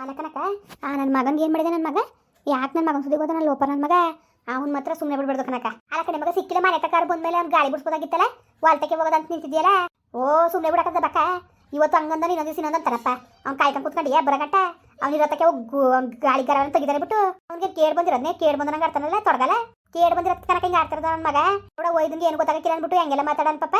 ಅಲ್ಲ ಕನಕ, ಆ ನನ್ನ ಮಗನ್ಗೆ ಏನು ಮಾಡಿದೆ ನನ್ನ ಮಗ? ಯಾಕೆ ನನ್ನ ಮಗನ ಸುದ್ದಿ ಗೊತ್ತ ಲೋಪ ನನ್ನ ಮಗ? ಅವ್ನು ಮಾತ್ರ ಸುಮ್ನೆ ಬಿಡ್ಬಾರ್ದು ಕನಕ. ಅಲ್ಲ ಕಡೆ ಮಗ, ಸಿಕ್ಕಿಲ್ಲ ಮನೆ ಬಂದ ಬಂದ್ಮೇಲೆ ಅವ್ನು ಗಾಳಿ ಬಿಡ್ಸ್ಬೋದಾಗಿತ್ತಲ್ಲ? ವಾಲ್ತಕ್ಕೆ ಹೋಗೋದಂತ ನಿಂತಿದ್ಯಲ್ಲ ಓ, ಸುಮ್ನೆ ಬಿಡಕದ ಬಕ್ಕ. ಇವತ್ತು ಹಂಗಂದ ಇನ್ನೊಂದು ದಿವಸ ಇನ್ನೊಂದು ಅಂತಾರಪ್ಪ ಅವ್ನು ಕಾಯ್ಕೊಂಡು ಕೂತ್ಕೊಂಡು ಬರಗಟ್ಟ. ಅವ್ನ ಇರತ್ತಕ್ಕೆ ಗಾಳಿ ಗರ ತೆಗಿದಾರೆ ಬಿಟ್ಟು. ಅವ್ನಿಗೆ ಕೇಡ್ ಬಂದಿರೋದ್ನೇ ಕೇಡ್ ಬಂದಂಗೆ ಆಡ್ತಾನಲ್ಲ, ತೊಡಗಲ್ಲ? ಕೇಡ್ ಬಂದಿರೋದ್ ಕನಕ ಹಿಂಗೆ ಆಡ್ತಿರೋದ ನನ್ನ ಮಗ? ನೋಡ ಒಯ್ದಂಗೆ ಏನು ಗೊತ್ತಾಗಕ್ಕಿಲ್ಲ ಅಂದ್ಬಿಟ್ಟು ಹೆಂಗೆಲ್ಲ ಮಾತಾಡೋಣ ಪಪ್ಪ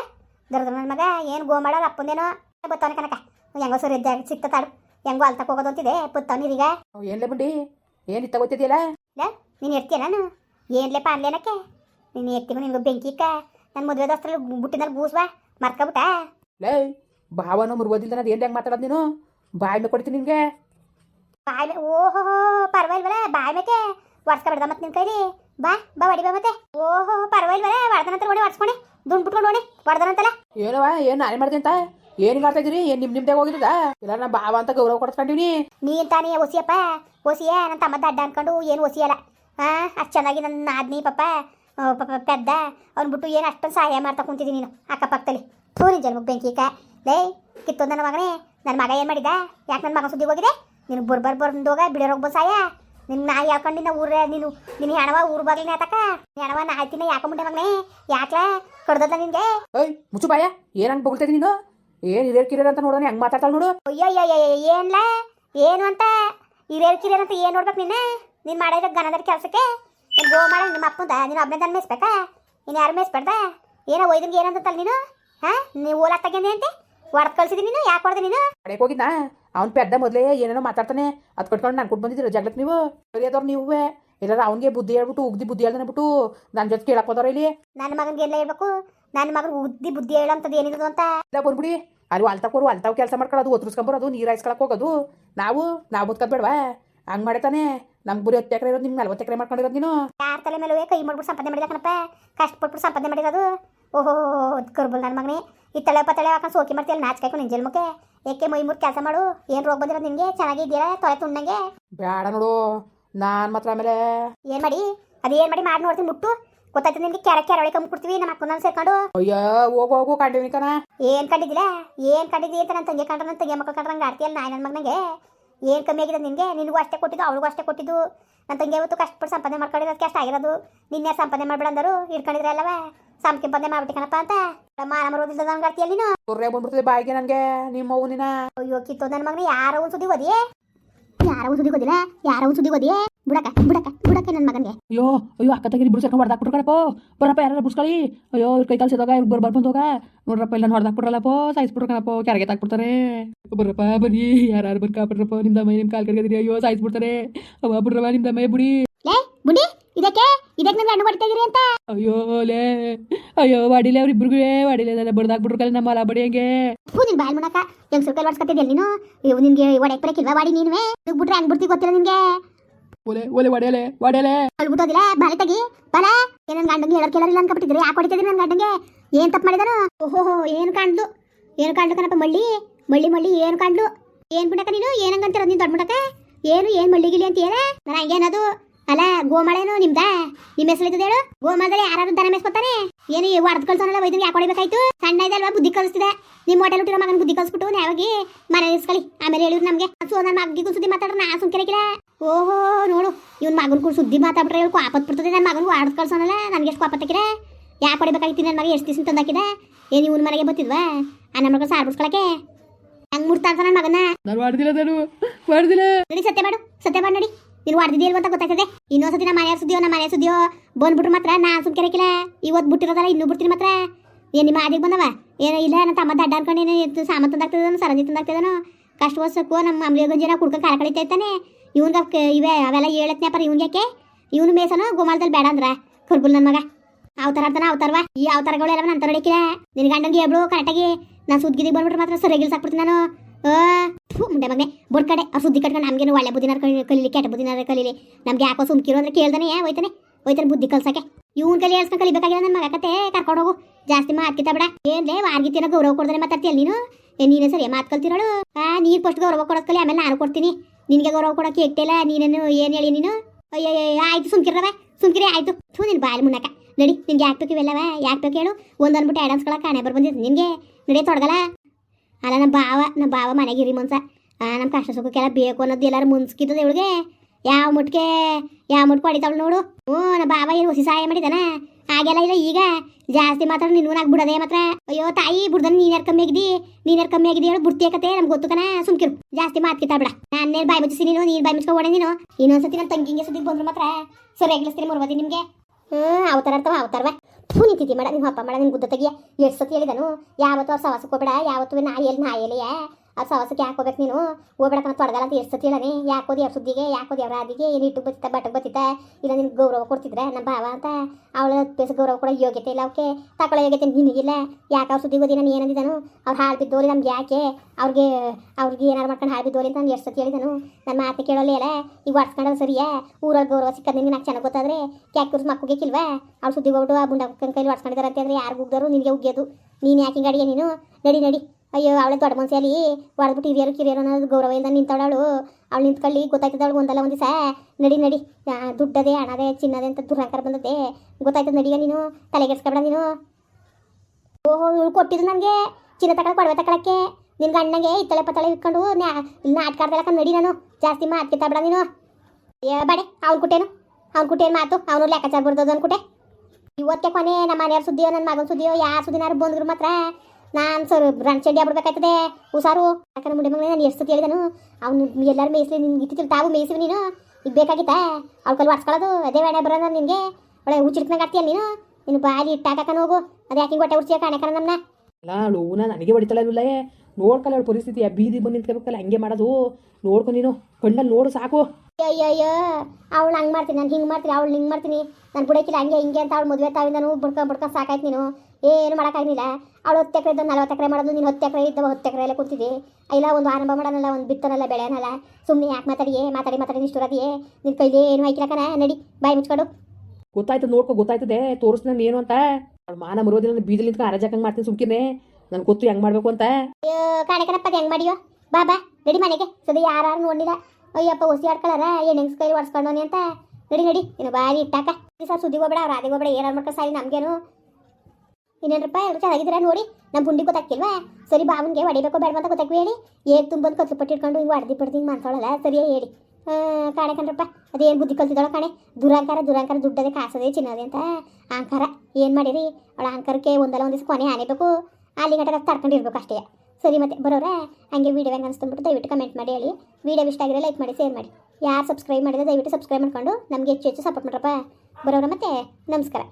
ದರ್ದ್ರ ನನ್ನ ಮಗ, ಏನು ಗೋ ಮಾಡೋ ಅಪ್ಪಂದೇನೋ? ಬತ್ತವನ ಕನಕ. ಹೆಂಗೋ ಸರಿ ಸಿಕ್ತ ತಾಡು ಹೆಂಗೋ ಅಲ್ಲಿ ತಕೋಗೋದು ಅಂತಿದೆ ಪುತ್ತವ್ ನೀರೀಗ? ಏನ್ಲೇ ಬಿಡಿ? ಏನು ತಗೋತಿದ್ಯಲ್ಲ ನೀನು ಇರ್ತೀಯ ನಾನು? ಏನ್ಲೆಪ್ಪ ಅನ್ಲೇನಕ್ಕೆ ನೀನು ಎತ್ತಿಗೂ ನಿನ್ಗೂ ಬೆಂಕಿ ಇಕ್ಕ. ನನ್ನ ಮದುವೆ ದೋಸ್ತರಲ್ಲಿ ಬುಟ್ಟಿನಲ್ಲಿ ಬೂಸ್ವಾ ಮರ್ಕೊಬಿಟ್ಟ? ಲೇ ಭಾವನ ಮುರುವುದಿಲ್ಲ ನಾನು ಏನು ಹೆಂಗೆ ಮಾತಾಡೋದು ನೀನು? ಬಾಯ್ ಮೇಲೆ ಕೊಡ್ತೀನಿ ನಿನಗೆ. ಬಾಯ್ ಮೇ ಓಹೋ ಪರವಾಗಿಲ್ವಲ್ಲ ಬಾಯ್ ಮೇಕೆ? ಒಡ್ಸ್ಕೊಬಿಡ್ದ ಮತ್ತೆ ನಿನ್ನ ಕೈಲಿ? ಬಾ ಬಾ ಹೊಡಿ ಬಾ ಮತ್ತೆ. ಓಹೋ ಪರವಾಗಿಲ್ವಲ್ಲ ಹೊಡ್ದನಂತ ನೋಡಿ ಒಡ್ಸ್ಕೊಣೆ ದುಂಡು ಬಿಟ್ಕೊಂಡು ನೋಡಿ ಹೊಡ್ದನಂತಲ್ಲ ಏನವ ಏನು ನಾನೇ ಮಾಡ್ತೀನಿ ಅಂತ? ಏನು ಮಾಡ್ತಾ ಏನ್ ನಿಮ್ ನಿಮ್ಮ ನಿಮ್ದೇ ಹೋಗಿದ್ದದ ಇಲ್ಲ ನಮ್ಮ ಭಾವ ಅಂತ ಗೌರವ ಕೊಡ್ಸ್ಕೊಂಡಿವ್ನಿ ನೀ ತಾನೇ ಒಸಿಯಪ್ಪ? ಒಸಿಯ? ನನ್ನ ತಮ್ಮದ ಅಡ್ಡ ಅನ್ಕೊಂಡು ಏನು ಒಸಿಯಲ್ಲ ಹಾ ಅಷ್ಟು ಚೆನ್ನಾಗಿ ನನ್ನ ನಾದ್ನಿ ಪಾಪ. ಪಾಪ ಪೆದ್ದ. ಅವ್ನು ಬಿಟ್ಟು ಏನು ಅಷ್ಟೊಂದು ಸಹಾಯ ಮಾಡ್ತಾ ಕುಂತಿದ್ದಿ ನೀನು ಅಕ್ಕಪಕ್ಕದಲ್ಲಿ. ಥೂರಿ ಜನ್ಮಕ್ಕೆ ಬೆಂಕಿ ಲೇ ಕಿತ್ತೊಂದು ನನ್ನ ಮಗನೇ. ನನ್ನ ಮಗ ಏನು ಮಾಡಿದ? ಯಾಕೆ ನನ್ನ ಮಗ ಸುದ್ದಿ ಹೋಗಿದೆ? ನೀನು ಬರ್ಬರ್ ಬಂದೋಗ ಬಿಡೋರೋಗ ಬಸಾಯ ನಿನ್ನ ನಾಯಿ ಹಾಕೊಂಡಿನ ನಿನ್ನ ಊರ ನೀನು ನಿನ್ ಹೆಣವ ಊರ್ ಬಾಗಿಲಿನ ಆತಕ ಹೆಣವ ನಾಯ್ತಿನ ಆಯ್ತಿನ ಮುಂಡೆ ಮಗನೇ? ಯಾಕ್ಲ ಕಡ್ದದ ನಿನ್ಗೆ? ಏಯ್ ಮುಚ್ಚು ಬಾಯ. ಏನು ಹಂಗೆ ನೀನು? ಏನು ಹಿರಿಯರ್ ಕಿರಿಯರ್ ಅಂತ ನೋಡೋಣ ಹೆಂಗ್ ಮಾತಾಡ್ತಾಳ ನೋಡು. ಅಯ್ಯಯ್ಯಯ್ಯ ಏನ್ಲ? ಏನು ಅಂತ? ಹಿರಿಯರ್ ಕಿರಿಯರ್ ಅಂತ ಏನು ನೋಡ್ಬೇಕು ನಿನ್ನ ನೀನ್ ಮಾಡಿದ ಗನದರ ಕೆಲಸಕ್ಕೆ? ನೀನು ಗೋ ಮಾಡ ನಿಮ್ಮ ಅಪ್ಪಂದ ನೀನು ಒಬ್ಬನೇ ದನ ಮೇಯಿಸ್ಬೇಕಾ? ನೀನು ಯಾರು ಮೇಯಿಸ್ಬೇಡ್ದ ಏನೋ ಒಯ್ದಂಗೆ ಏನಂತಲ್ಲ ನೀನು? ಹಾ? ನೀವು ಓಲಾಕ್ ತಗೊಂಡೆ ಅಂತೆ? ಹೊಡೆದ್ ಕಳ್ಸಿದಿ ನೀನು? ಯಾಕೆ ಹೊಡೆದ ನೀನು? ಕಡೆಗೆ ಹೋಗಿದ್ನಾ? ಅವ್ನು ಪೆದ್ದ ಮೊದಲೇ ಏನೇನೋ ಮಾತಾಡ್ತಾನೆ. ಅದು ಕಟ್ಕೊಂಡು ನಾನು ಕೊಟ್ಟು ಬಂದಿದ್ದೀರ ಜಗ್ಲಕ್ಕೆ ನೀವು? ಸರಿಯಾದವ್ರು ನೀವೇ ಇಲ್ಲಾರ ಅವ್ನಿಗೆ ಬುದ್ಧಿ ಹೇಳ್ಬಿಟ್ಟು ಉಗ್ದಿ ಬುದ್ಧಿ ಹೇಳ್ದನ್ಬಿಟ್ಟು ನನ್ನ ಜೊತೆ ಕೇಳಕ್ಕೆ ಹೋದವ್ರ ಇಲ್ಲಿ? ನನ್ನ ಮಗನಿಗೆ ಎಲ್ಲ ಹೇಳ್ಬೇಕು. ನನ್ನ ಮಗನಿಗೆ ಉಗ್ದಿ ಬುದ್ಧಿ ಹೇಳೋಂಥದ್ದು ಏನಿರೋದು ಅಂತ? ಇಲ್ಲ ಬಂದ್ಬಿಡಿ. ಅಲ್ಲಿ ಅಲ್ತಕೋರು ಅಲ್ತಾವ್ ಕೆಲಸ ಮಾಡ್ಕೊಳ್ಳೋದು ಒತ್ತರಿಸ್ಕೊಂಬರೋದು ನೀರು ಹಾಯಿಸ್ಕೊಳಕ್ ಹೋಗೋದು. ನಾವು ನಾವು ಬದುಕೋದು ಬೇಡವಾ? ಹಂಗೆ ಮಾಡಿತಾನೆ. ನಮ್ಗೆ ಬರೀ ಹತ್ತು ಎಕರೆ ಇರೋದು ನಿಮ್ಗೆ ನಲ್ವತ್ತು ಎಕರೆ ಮಾಡ್ಕೊಂಡಿರೋದು ನೀನು. ಯಾರ ತಲೆ ಮೇಲೆ ಕೈ ಮಾಡ್ಬಿಟ್ಟು ಸಂಪಾದನೆ ಮಾಡಿದ ಕಣಪ್ಪ? ಕಷ್ಟಪಟ್ಬಿಟ್ಟು ಸಂಪಾದನೆ ಮಾಡಿರೋದು. ಓಹೋ ಕರ್ಬಲ್ ನನ್ನ ಮಗನೇ. ಈ ತಲೆ ಪತಳೆ ಹಾಕೊಂಡು ಸೋಕಿ ಮಾಡ್ತೀಯಲ್ಲ ನಾಚ್ಕಾಯ್ಕೊಂಡು ನಿಂಜಲ್ ಜನ್ಮಕ್ಕೆ ಏಕೆ ಮೈ ಮೂರು ಕೆಲಸ ಮಾಡು? ಏನು ರೋಗ ಬಂದಿರೋದು ನಿನಗೆ? ಚೆನ್ನಾಗಿದ್ದೀರಾ ತೊಳೆ ತುಂಡಂಗೆ ಬೇಡ ನೋಡು. ನಾನು ಮಾತ್ರ ಆಮೇಲೆ ಏನು ಮಾಡಿ? ಅದೇನು ಮಾಡಿ? ಮಾಡಿ ನೋಡ್ತೀನಿ ಮುಟ್ಟು. ಗೊತ್ತಾಯ್ತು ನಿನ್ಗೆ ಕ್ಯಾರ ಕ್ಯಾರ ಕಮ್ಮಿ ಕಂಬಿಡ್ತೀವಿ ನಮ್ಮ ಅಕ್ಕನ ಸೇರ್ಕೊಂಡು. ಅಯ್ಯೋ ಹೋಗು ಹೋಗು ಕಂಡಿವಿ ಕಣ. ಏನ್ ಕಂಡಿದ್ದಿಲ್ಲ ಏನು ಕಂಡಿದ್ದೀ ಅಂತ ನನ್ನ ತಂಗಿ ಕಂಡ್ರೆ ನನ್ನ ತಂಗಿ ಮಕ್ಕಳು ಕಂಡ್ರೆ ನಂಗೆ ಆಡ್ತೀಯಲ್ಲ ನಾಯಿ ನನ್ನ ಮಗನಿಗೆ. ಏನು ಕಮ್ಮಿ ಆಗಿದೆ ನಿನಗೆ? ನಿನಗೂ ಅಷ್ಟೇ ಕೊಟ್ಟಿದ್ದು ಅವಳಿಗೂ ಅಷ್ಟೇ ಕೊಟ್ಟಿದ್ದು. ನನ್ನ ತಂಗಿ ಯಾವತ್ತು ಕಷ್ಟಪಟ್ಟು ಸಂಪಾದನೆ ಮಾಡ್ಕೊಂಡಿರೋದಕ್ಕೆ ಅಷ್ಟು ಆಗಿರೋದು. ನಿನ್ನೆ ಸಂಪಾದನೆ ಮಾಡ್ಬೇಡ ಅಂದರು ಹಿಡ್ಕೊಂಡಿದ್ರೆ ಅಲ್ಲವ? ಸಂಪಾದನೆ ಮಾಡ್ಬಿಟ್ಟು ಕಣಪ್ಪ ಅಂತ. ಮಾನ ಮರೋದಿಲ್ಲ ನಂಗೆ ಆಡ್ತೀಯಲ್ಲ ನೀನು? ಬಂದ್ಬಿಡ್ತದೆ ಬಾಯಿಗೆ ನನಗೆ ನಿಮ್ಮ ಅವ್ವ ನಿನ್ನ. ಅಯ್ಯೋ ಕಿತ್ತು ನನ್ನ ಮಗನ ಯಾರೋ ಒಂದು ಸುದ್ದಿ ಓದಿಯೇ? ಯಾರೋ ಒಂದು ಸುದ್ದಿ ಓದಿಲ್ಲ? ಯಾರೋ ಒಂದು ಸುದ್ದಿ ಓದಿಯೇ? ಬುಡಕ ಬುಡಕ ಬುಡಕ ನನ್ನ ಮಗನಿಗೆ. ಅಯ್ಯೋ ಅಯ್ಯೋ ಅಕ್ಕ ತಗಿರಿ ಬಿಡ್ಸಕ್ಕೆ ಹೊಡೆದಾಕ್ಬಿಟ್ರು ಕಣಪ್ಪ. ಬರಪ್ಪ ಯಾರು ಬಿಡ್ಸ್ಕೊಳ್ಳಿ ಅಯ್ಯೋ ಇವ್ರ ಕೈ ಕಲ್ಸಿದಾಗ ಇವ್ರು ಬರ್ಬಾರ್ ಬಂದೋಗ ನೋಡ್ರಪ್ಪ ಇಲ್ಲ ಹೊಡೆದಾಕ್ಬಿಟ್ರಲ್ಲಪ್ಪ ಸಾಯಿಸ್ಬಿಟ್ರು ಕಣಪ್ಪ ಕೆಳಗೆ ತಾಕ್ಬಿಡ್ತಾರೆ. ಬರ್ರಪ್ಪ ಬನ್ನಿ ಯಾರು ಬಂದು ಕಾಪಾಡ್ರಪ್ಪ ನಿಮ್ಮ ಮೈ ನಿಮ್ ಕಾಲ್ ಕರ್ಗದಿರಿ ಅಯ್ಯೋ ಸಾಯಿಸ್ಬಿಡ್ತಾರೆ. ಅವ ಬಿಡ್ರವ ನಿಮ್ದ ಮೈ ಬುಡಿ. ಲೇ ಬುಡಿ ಇದಕ್ಕೆ ಇದಕ್ಕೆ ನನ್ನ ಗಂಡು ಹೊಡಿತಾ ಅಂತ? ಅಯ್ಯೋ ಲೇ ಅಯ್ಯೋ ವಾಡಿಲೆ ಅವ್ರಿಬ್ರಿಗೂ ವಾಡಿಲೆ ಎಲ್ಲ ಬಡ್ದಾಕ್ಬಿಟ್ರು ಕಲ ನಮ್ಮ ಅಲ ಬಡಿ ಹಂಗೆ. ಹೂ ನಿನ್ ಬಾಯ್ ಮುನಕ ಹೆಂಗ್ ಸುರ್ಕಲ್ ಹೊಡ್ಸ್ಕೊತಿದ್ಯಲ್ಲ ನೀನು? ಇವ್ ನಿನ್ಗೆ ಒಡೆಕ್ ಬರಕಿಲ್ವಾ ವಾಡಿ ನೀನುವೆ? ನೀವ್ ಬಿಟ್ರೆ ಹೆಂಗ್ ಬಿಡ್ತಿ ಗೊತ್ತಿಲ್ಲ ನಿನ್ಗೆ. ಒಲೆ ಒಲೆ ಒಡೆಲೆ ಒಡೆಲೆ. ಅಲ್ಲಿ ಬಿಟ್ಟೋದಿಲ್ಲ ಬಾಳೆ ತಗಿ, ಬಲ. ಏನ್ ನನ್ ಗಂಡಂಗೆ ಹೇಳೋರ್ ಕೇಳೋರಿಲ್ಲ ಅನ್ಕೊಬಿಟ್ಟಿದ್ರಿ. ಯಾಕೆ ಹೊಡಿತಿದ್ರಿ ನನ್ ಗಂಡಂಗೆ? ಏನ್ ತಪ್ಪು ಮಾಡಿದಾನು ಓಹೋ ಏನು ಕಾಣ್ದು ಏನು ಕಾಣ್ಲು ಕಣಪ್ಪ, ಮಳ್ಳಿ? ಮಳ್ಳಿ ಮಳ್ಳಿ, ಏನು ಕಾಣ್ದು ಏನ್ ಬಿಡಕ ನೀನು? ಏನಂಗಂತಿರ ನೀನ್ ದೊಡ್ಡ ಮುಡಕ? ಏನು, ಏನ್ ಮಳ್ಳಿ ಗಿಲಿ ಅಂತ ಹೇಳ? ನಾನು ಹಂಗೇನದು ಅಲ್ಲ, ಗೋಮಾಳೇನು ನಿಮ್ದ? ನಿಮ್ಮ ಹೆಸರು ಇದ್ದದ ಹೇಳು. ಗೋಮಾಳದಲ್ಲಿ ಯಾರು ದನ ಮೇಸ್ಕೊತಾನೆ ಏನು ಹೊಡೆದ್ ಕಳ್ಸೋನಲ್ಲ ವೈದ್ಯರು ಯಾಕೆ ಹೊಡಿಬೇಕಾಯ್ತು? ಸಣ್ಣ ಇದಲ್ವಾ ಬುದ್ಧಿ ಕಲಿಸ್ತಿದೆ. ನಿಮ್ಮ ಹೋಟೆಲ್ ಹುಟ್ಟಿರೋ ಮಗನ ಬುದ್ಧಿ ಕಲಿಸ್ಬಿಟ್ಟು ಯಾವಾಗಿ ಮನೆ ಇಸ್ಕೊಳ್ಳಿ. ಆಮೇಲೆ ಹೇಳಿದ್ರು ನಮಗೆ. ಸೊ ನನ್ನ ಮಗಿಗೂ ಸುದ್ದಿ ಮಾತಾಡ್ರೆ, ನಾ ಸುಮ್ಕಿರಕಿಲ್ಲ. ಓಹೋ ನೋಡು ಇವ್ನ ಮಗನ ಕೂಡ ಸುದ್ದಿ ಮಾತಾಡ್ಬಿಟ್ರೆ ಇವ್ರು ಆಪತ್ ಬಿಡ್ತದೆ ನನ್ನ ಮಗನಿಗೆ ಆಡ್ದು ಕಳ್ಸೋನಲ್ಲ ನನಗೆ ಎಷ್ಟು ಆಪತ್ತಾಕಿರ ಯಾಕೆ ಹೊಡಿಬೇಕಾಗಿತ್ತು ನನ್ನ ಮಗ? ಎಷ್ಟು ದಿವಸ ತಂದಾಕಿದೆ? ಏನು ಇವ್ನ ಮನೆಗೆ ಬತ್ತಿದ್ವಾ ಆ ನಮ್ಮ ಮಗ ಸಾರ್ ಬಿಡ್ಸ್ಕೊಳಕ್ಕೆ? ಹಂಗೆ ಮುಡ್ತಾ ಅಂತ ನನ್ನ ಮಗನ ನಾನು ನಾನು ಮಾಡ್ದಿಲ್ಲ ನಡಿ ಸತ್ಯ ಮಾಡು ಸತ್ಯ ಮಾಡಿ ನಡಿ. ನೀನು ಹೊಡೆದಿದ್ದೀಯ ಅಂತ ಗೊತ್ತಾಗ್ತದೆ. ಇನ್ನೊಂದ್ಸತಿ ನಮ್ಮ ಮನೆಯ ಸುದ್ದಿಯೋ ನಮ್ಮ ಮನೆಯ ಸುದ್ದಿಯೋ ಬಂದ್ಬಿಟ್ರು ಮಾತ್ರ ನಾ ಸುಮ್ಕಿರಕಿಲ್ಲ ಇವತ್ತು ಬಿಟ್ಟಿರೋದಲ್ಲ ಇನ್ನೂ ಬಿಡ್ತೀನಿ ಮಾತ್ರ. ಏನು ನಿಮ್ಮ ಆದಿಗೆ ಬಂದವ? ಏನೋ ಇಲ್ಲ ನನ್ನ ತಮ್ಮ ದಡ್ಡ ಅನ್ಕೊಂಡು ಏನು ಸಾಮಾನು ತಂದಾಗ್ತದನು ಸರಂಜಿ ತಂದಾಗ್ತದನು ಕಷ್ಟ ವರ್ಷಕ್ಕೂ ನಮ್ಮ ಅಂಬ್ಲಿ ಗಂಜಿನ ಕುಡ್ಕೊಂಡು ಕಾಲ ಕಳಿತಾ ಇರ್ತಾನೆ. ಇವ್ನ್ಗ ಇವೆ ಅವೆಲ್ಲ ಹೇಳತ್ನೇ ಪರ ಇವ್ನ್ಗೆ ಇವನು ಮೇಸನು ಗೋಮಾಲದಲ್ಲಿ ಬೇಡ ಅಂದ್ರ, ಕರ್ಬುಲ್ ನನ್ನ ಮಗ. ಅವತಾರ ಅಂತನ ಅವತಾರವ? ಈ ಅವತಾರಗಳು ಎಲ್ಲ ನಂತರ ಹೊಡಿಕಿಲ್ಲ ನಿನ್ ಗಂಡಂಗೆ ಹೇಳ್ಬಿಡು ಕರೆಕ್ಟಾಗಿ ನಾನು ಸುದ್ದಿಗೆ ಬಂದ್ಬಿಟ್ರೆ ಮಾತ್ರ ಸರಿಯಾಗಿ ಸಾಕ್ಬಿಡ್ತೀನಿ ನಾನು. ಮುಂದೆ ಮಗನೆ. ಬೊಡ್ ಕಡೆ, ಆ ಸುದ್ದಿ ಕಟ್ಕೊಂಡು ನಮ್ಗೇನು ಒಳ್ಳೆ ಬುದ್ಧಿನಾರ ಕಲೀಲಿ, ಕೆಟ್ಟ ಬುದ್ಧಿನಾರ ಕಲೀಲಿ. ನಮ್ಗೆ ಯಾಕೋ ಸುಮ್ಕಿರೋ ಅಂದ್ರೆ ಕೇಳ್ದಾನೆ ಹೋಯ್ತಾನೆ. ಹೋಯ್ತಾನೆ ಬುದ್ಧಿ ಕಲ್ಸಕ್ಕೆ. ಇವ್ನ ಕಲಿ ಹೇಳ್ಸ್ಕೊಂಡು ಕಲಿಬೇಕಾಗಿಲ್ಲ ನನ್ನ ಮಗ ಕತೆ, ಕರ್ಕೊಂಡು ಹೋಗು. ಜಾಸ್ತಿ ಮಾತ್ಕಿತ ಬೇಡ. ಏನ್ಲೇ ವಾರ್ಗಿತ್ತಿನ ಗೌರವ ಕೊಡ್ದಾನೆ ಮಾತಾಡ್ತೀಯಲ್ಲ ನೀನು? ನೀನೇ ಸರಿ ಮಾತು ಕಲ್ತಿರೋಳು? ಆ ನೀ ಫಸ್ಟ್ ಗೌರವ ಕೊಡೋದ್ ಕಲಿ, ಆಮೇಲೆ ನಾನು ಕೊಡ್ತೀನಿ. ನಿನಗೆ ಗೌರವ ಕೊಡೋಕೆ ಇಟ್ಟಿಲ್ಲ ನೀನೇನು ಏನು ಹೇಳಿ ನೀನು? ಅಯ್ಯೋ ಆಯ್ತು ಸುಮ್ಕಿರವ ಸುಮ್ಕಿರಿ, ಆಯ್ತು. ಥೂ, ನಿನ್ ಬಾಯಲ್ ಮುನ್ನಕ ನಡಿ, ನಿನ್ಗೆ ಯಾಕೆ ಬೇಕು ಇವೆಲ್ಲವ? ಯಾಕೆ ಬೇಕು ಹೇಳು. ಒಂದು ಅಂದ್ಬಿಟ್ಟು ಕಾಣೆ ಬರ್ ಬಂದಿದ್ದು ನಿನಗೆ. ನಡಿ ತೊಡಗಲ್ಲ ಅಲ್ಲ ನಮ್ಮ ಬಾವ ನಮ್ಮ ಬಾವ ಮನೆಗೆ ಇರಿ ಮನ್ಸ ನಮ್ಮ ಕಷ್ಟ ಸುಖಕ್ಕೆಲ್ಲ ಬೇಕು ಅನ್ನೋದು ಎಲ್ಲರೂ ಮುನ್ಸ್ಕಿದ್ದದ ಇವಳಿಗೆ. ಯಾವ ಮುಟ್ಕೆ ಯಾವ ಮುಟ್ಕೆ ಹೊಡಿತಾವಳು ನೋಡು. ಹ್ಞೂ ನಮ್ಮ ಬಾವ ಏನು ಹೊಸಿ ಸಹಾಯ ಮಾಡಿದಾನ? ಹಾಗೆಲ್ಲ ಇಲ್ಲ ಈಗ ಜಾಸ್ತಿ ಮಾತ್ರ ನೀನು ನಾಕ್ ಬಿಡೋದೇ ಮಾತ್ರ. ಅಯ್ಯೋ ತಾಯಿ ಬಿಡ್ದ ನೀನ್ಯಾರು ಕಮ್ಮಿ ಆಗಿದಿ ನೀನ್ಯಾರು ಕಮ್ಮಿ ಆಗಿದಿ ಹೇಳು ಬುಡ್ತಿಯಕತೆ ನಮ್ಗೆ ಗೊತ್ತು ಕಣ, ಸುಮ್ಕಿರು. ಜಾಸ್ತಿ ಮಾತು ಕಿತ್ತಾಡ್ಬೇಡ ನಾನೇ ಬಾಯಿ ಮುಚ್ಚಿಸಿ ನೀನು ನೀನು ಬಾಯಿ ಮುಚ್ಕೊ ನೀನು. ಇನ್ನೊಂದ್ಸತಿ ನನ್ನ ತಂಗಿಗೆ ಸುದ್ದಿ ಬಂದ್ರು ಮಾತ್ರ. ಸರಿಯಾಗಿ ಗಿಳಿಸ್ತೀನಿ ಮುರ್ವದಿ ನಿಮಗೆ. ಹ್ಞೂ ಅವತಾರ ಅರ್ಥವ, ಅವತಾರವ. ಫೂ ನಿಂತಿದ್ದಿ ಮಾಡ ನಿಮ್ಮ ಅಪ್ಪ ಮಾಡ ನಿನ್ ಗುದ್ದ ತೆಗಿಯ. ಎಷ್ಟು ಸತಿ ಹೇಳಿದನು? ಯಾವತ್ತು ಅವ್ರ ಸವಾಸಕ್ಕೆ ಹೋಗ್ಬೇಡ, ಯಾವತ್ತು ನಾ ಎಲ್ಲಿ ನಾ ಎಲ್ಲಿಯ ಅವ್ರ ಸವಸಕ್ಕೆ ಹೋಗ್ಬೇಕು ನೀನು? ಹೋಗ್ಬೇಡ ನಾನು ತೊಡಗಲ್ಲ ಅಂತ ಎಷ್ಟು ಸತಿ ಯಾಕೆ ಯಾಕೋದಿ ಅವ್ರ ಸುದ್ದಿಗೆ? ಯಾಕೋದಿ ಅವ್ರ ಆದಿಗೆ? ಏನು ಇಟ್ಟು ಬತ್ತಿತ್ತ ಬಟ್ಟಕ್ಕೆ ಬತ್ತಿತ್ತ ಇಲ್ಲ ನಿನ್ ಗೌರವ ಕೊಡ್ತಿದ್ರೆ ನಮ್ಮ ಭಾವ ಅಂತ? ಅವಳ ಪೇಸ ಗೌರವ ಕೂಡ ಯೋಗ್ಯತೆ ಇಲ್ಲ ಅವಕ್ಕೆ ತಕೊಳ್ಳೋ ಯೋಗ್ಯತೆ ನಿನಗಿಲ್ಲ? ಯಾಕೆ ಅವ್ರ ಸುದ್ದಿಗೆ ಓದಿ ನಾನು ಏನಂದಿದ್ದನು ಅವ್ರು ಹಾಳು ಬಿದ್ದೋಲಿ ನಮ್ಗೆ ಯಾಕೆ? ಅವ್ರಿಗೆ ಅವ್ರಿಗೆ ಏನಾರು ಮಾಡ್ಕೊಂಡು ಹಾಳು ಬಿದ್ದೋಲಿ ಅಂತ ನಾನು ಎಷ್ಟು ಸತಿ ಹೇಳಿದನು? ನನ್ನ ಮಾತು ಕೇಳೋಲ್ಲ ಇಲ್ಲ ಈಗ ವಾಡ್ಸ್ಕೊಂಡ್ರೆ ಸರಿಯಾ? ಊರಲ್ಲಿ ಗೌರವ ಸಿಕ್ಕದ ನಿನ್ನ ನಾಲ್ಕು ಚೆನ್ನಾಗಿ ಗೊತ್ತಾದ್ರೆ ಕ್ಯಾಕ್ಯೂರ್ಸ್ ಮಕ್ಕಳಿಗೆ ಕಿಲ್ವಾ? ಅವ್ರು ಸುದ್ದಿ ಹೋಗ್ಬಿಟ್ಟು ಆ ಬುಂಡ ಕೈಲಿ ಒಡ್ಸ್ಕೊಂಡಿದ್ದಾರೆ ಅಂತಂದ್ರೆ ಯಾರು ಉಗ್ದರು? ನಿನಗೆ ಉಗ್ಯೋದು. ನೀನು ಯಾಕೆ ಹಿಂಗೆ ಅಡಿಗೆ ನೀನು? ನಡಿ ನಡಿ. ಅಯ್ಯೋ ಅವಳೆ ದೊಡ್ಡ ಮನ್ಸಲ್ಲಿ ಹೊಡೆದ್ಬಿಟ್ಟು ಹಿರಿಯರು, ಕಿರಿಯರು ಅನ್ನೋದು ಗೌರವದಿಂದ ನಿಂತವಳು ಅವಳು ನಿಂತ್ಕೊಳ್ಳಿ ಗೊತ್ತಾಯ್ತದ ಅವಳು ಒಂದಲ್ಲ ಒಂದು ದಿವಸ ನಡಿ. ನಡಿ ದುಡ್ಡದೆ, ಹಣದೇ, ಚಿನ್ನದೆ ಅಂತ ದುರಂಕಾರ ಬಂದದೆ ಗೊತ್ತಾಯ್ತದ ನಡಿಗ ನೀನು? ತಲೆಗೆಡ್ಸ್ಕೊಬೇಡ ನೀನು? ಓಹೋ, ಇವಳು ಕೊಟ್ಟಿದ್ದು ನನಗೆ. ಚಿನ್ನ ತಗೊಳಕ್ಕೆ ಒಡವೆ ತಗೊಳಕ್ಕೆ ನಿನ್ಗೆ ಅಣ್ಣಗೆ ಇತ್ತಳೆ ಪತ್ತಳೆ ಇಟ್ಕೊಂಡು ನ್ಯಾ, ಇಲ್ಲಿ ನಾಟಕ ನಡಿ ನಾನು. ಜಾಸ್ತಿ ಮಾತು ಬೇಡ ನೀನು. ಏ, ಬಾಡೆ, ಅವ್ನು ಕುಟ್ಟೇನು ಅವ್ನು ಕುಟ್ಟೇನು ಮಾತು? ಅವನು ಲೆಕ್ಕಾಚಾರ ಬರ್ದದು ಅನ್ಕುಟೆ. ಇವತ್ತೆ ಕೊನೆ ನಮ್ಮ ಮನೆಯವ್ರ ಸುದ್ದಿಯೋ ನನ್ನ ಮಗನ ಸುದ್ದಿಯೋ ಯಾರು ಸುದ್ದಿನಾರು ಬಂದ್ರು ಮಾತ್ರ ನಾನು ಸರ್ ಬ್ರಾಂಡ್ ಚಂಡಿ ಆಗ್ಬಿಡ್ಬೇಕಾಯ್ತದೆ. ಹುಷಾರು. ಯಾಕಂದ್ರೆ ಮುಂಡೆ ಮಗನೇ ನಾನು ಎಷ್ಟು ಸತಿ ಹೇಳಿದನು? ಅವ್ನು ಎಲ್ಲರೂ ಮೇಯಿಸ್ಲಿ ನಿನ್ಗೆ ಇತ್ತಿತ್ತು ತಾವು ಮೇಯಿಸಿವಿ ನೀನು? ಈಗ ಬೇಕಾಗಿತ್ತಾ? ಅವ್ಳ ಕಲ್ ಅದೇ ಬೇಡ ಬರೋದು ನಿನಗೆ. ಒಳ್ಳೆ ಹುಚ್ಚಿಡ್ಕಂಗೆ ಆಗ್ತೀಯ ನೀನು? ನೀನು ಬಾಲಿ ಇಟ್ಟಾಕನ ಹೋಗು. ಅದು ಯಾಕೆ ಹೊಟ್ಟೆ ಉಡ್ಸಿ ಕಾಣೆ ಕಣ ನಮ್ಮನ್ನ ಅಲ್ಲ ಅವಳು ನನಗೆ ಹೊಡಿತಾಳೆ ಇಲ್ಲೇ ನೋಡ್ಕಲ್ಲ ಅವಳ ಪರಿಸ್ಥಿತಿ. ಆ ಬೀದಿ ಬಂದು ನಿಂತ್ಕೋಬೇಕಲ್ಲ ಹಂಗೆ ಮಾಡೋದು. ನೋಡ್ಕೊ ನೀನು. ಕಣ್ಣಲ್ಲಿ ನೋಡು ಸಾಕು. ಅಯ್ಯೋ ಅಯ್ಯೋ ಅವಳು ಹಂಗೆ ಮಾಡ್ತೀನಿ. ನಾನು ಹಿಂಗೆ ಮಾಡ್ತೀನಿ. ಅವಳು ಹಿಂಗೆ ಮಾಡ್ತೀನಿ. ನಾನು ಬಿಡೋಕಿಲ್ಲ ಹಂಗೆ ಹಿಂಗೆ ಅಂತ ಅವಳು ಮದುವೆ ತಾವಿಂದನೂ ಬಡ್ಕೊ ಬಡ್ಕೊ ಸಾಕಾಯ್ತು ನೀನು. ಏನು ಮಾಡೋಕ್ಕಾಗಿಲ್ಲ ಅವಳು ಹತ್ತು ಎಕರೆ ಇದ್ದು ನಲ್ವತ್ತು ಎಕರೆ ಮಾಡೋದು ನೀನು ಹತ್ತು ಎಕರೆ ಇದ್ದವ ಹತ್ತು ಎಕರೆ ಎಲ್ಲ ಕೂತಿದ್ದಿ. ಇಲ್ಲ ಒಂದು ಆರಂಭ ಮಾಡೋನಲ್ಲ ಒಂದು ಬಿತ್ತನಲ್ಲ ಬೆಳೆನಲ್ಲ ಸುಮ್ಮನೆ ಯಾಕೆ ಮಾತಾಡಿಯೇ ಮಾತಾಡಿ ಮಾತಾಡಿ ನಿಷ್ಠುರದಿಯೇ ನಿನ್ನ ಕೈಲಿ ಏನು ಹಾಕಿರಕನ ನಡಿ ಬಾಯಿ ಮುಚ್ಕೊಂಡು. ಗೊತ್ತಾಯ್ತು ನೋಡ್ಕೊ ಗೊತ್ತಾಯ್ತದೆ. ತೋರಿಸ್ ನಾನು ಏನು ಅಂತ. ಅವ್ಳು ಮಾನ ಮರೋದಿಲ್ಲ ನಾನು ಬೀದಿಲಿ ನಿಂತ್ಕೊಂಡು ಅರಜಾಕಂಗೆ ಮಾಡ್ತೀನಿ ಸುಮ್ಕಿನೇ ನನಗೆ ಗೊತ್ತು ಹೆಂಗೆ ಮಾಡಬೇಕು ಅಂತ. ಅಯ್ಯೋ ಕಾಣಕನಪ್ಪ ಹೆಂಗೆ ಮಾಡಿಯೋ? ಬಾ ಬಾ ನಡಿ ಮನೆಗೆ. ಸದ್ಯ ಯಾರು ನೋಡಿಲ್ಲ ಅಯ್ಯಪ್ಪ ಹೊಸಿ ಏನು ಹೆಂಗ್ಸ್ ಕೈ ಹೊಡ್ಸ್ಕೊಂಡೋನಿ ಅಂತ. ನಡಿ ನಡಿ ಇನ್ನು ಬಾರಿ ಇಟ್ಟಾಕ. ಸರ್ ಸುದ್ದಿ ಹೋಗ್ಬೇಡ ಅವ್ರು ಅದೇ ಹೋಗ್ಬೇಡ. ಏನಾರು ಮಾಡ್ಕೊ ಸಾರಿ ನಮಗೇನು. ಇನ್ನೇನಪ್ಪ ಎಲ್ಲರೂ ಚೆನ್ನಾಗಿದ್ದೀರಾ ನೋಡಿ? ನಮ್ಮ ಪುಂಡಿ ಗೊತ್ತಾಕಿಲ್ವಾ ಸರಿ ಬಾವನ್ಗೆ ಹೊಡಿಬೇಕು ಬೇಡ ಅಂತ ಗೊತ್ತಾಕ್ವಿ ಹೇಳಿ. ಏಕ್ ತುಂಬಂದು ಕತ್ತು ಪಟ್ಟಿಟ್ಕೊಂಡು ಹಿಂಗೆ ಹೊಡೆದಿ ಪಡ್ದು ಹಿಂಗೆ ಮಾತಾಡೋಲ್ಲ? ಸರಿಯಾಗಿ ಹೇಳಿ. ಕಾಣೆ ಕಣ್ರಪ್ಪ, ಅದೇನು ಬುದ್ಧಿ ಕಲ್ತಿದ್ದಾಳೆ ಕಾಣೆ? ದುರಾಂಕಾರ ದುರಾಂಕಾರ, ದುಡ್ಡದೆ, ಕಾಸದೆ, ಚಿನ್ನದೆ ಅಂತ? ಅಹಂಕಾರ. ಏನು ಮಾಡಿರಿ? ಅವಳ ಅಹಂಕಾರಕ್ಕೆ ಒಂದಲ್ಲ ಒಂದು ದಿವಸ ಕೊನೆ ಆನೇಬೇಕು. ಅಲ್ಲಿ ಗಂಟೆ ತಡ್ಕೊಂಡಿರ್ಬೇಕು ಅಷ್ಟೇ. ಸರಿ ಮತ್ತೆ ಬರೋರ ಹಂಗೆ ವೀಡಿಯೋ ಹೆಂಗೆ ಅನಿಸ್ತಂದ್ಬಿಟ್ಟು ದಯವಿಟ್ಟು ಕಮೆಂಟ್ ಮಾಡಿ, ಹೇಳಿ. ವೀಡಿಯೋ ಇಷ್ಟ ಆಗಿರೋ ಲೈಕ್ ಮಾಡಿ ಶೇರ್ ಮಾಡಿ. ಯಾರು ಸಬ್ಸ್ಕ್ರೈಬ್ ಮಾಡಿದ್ರೆ ದಯವಿಟ್ಟು ಸಬ್ಸ್ಕ್ರೈಬ್ ಮಾಡ್ಕೊಂಡು ನಮಗೆ ಹೆಚ್ಚು ಹೆಚ್ಚು ಸಪೋರ್ಟ್ ಮಾಡ್ರಪ್ಪ. ಬರೋರ ಮತ್ತೆ? ನಮಸ್ಕಾರ.